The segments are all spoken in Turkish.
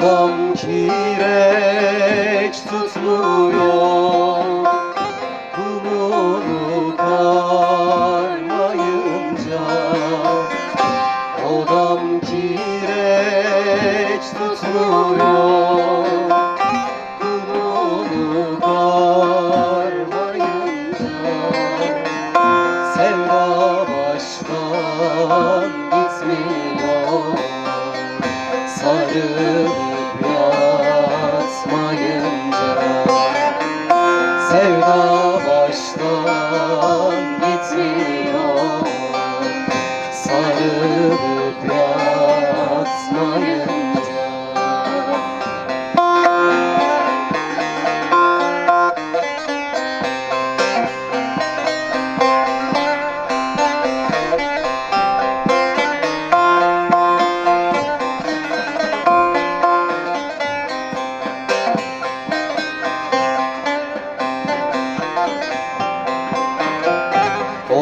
Dudam kireç tutmuyor Kumunu parmayınca Odam kireç tutmuyor Kumunu parmayınca Sevda baştan gitmiyor. Sarılır glória.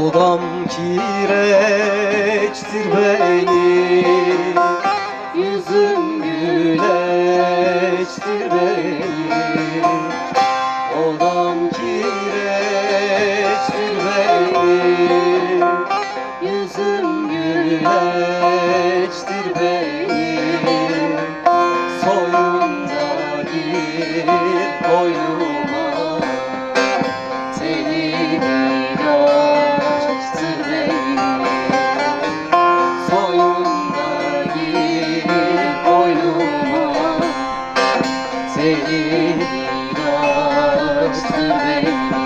Odam kireçtir benim Yüzüm güleçtir benim Benim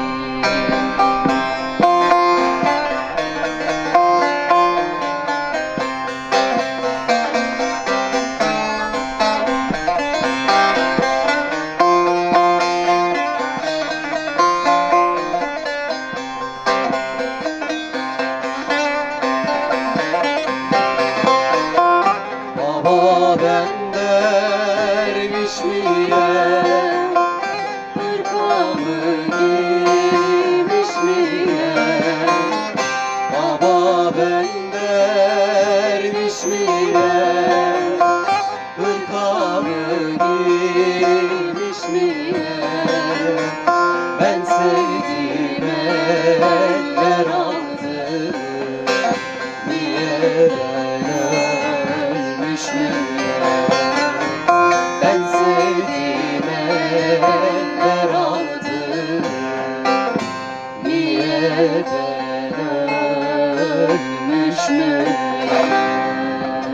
sevdiğim eller aldı. Niye neden ölmüş?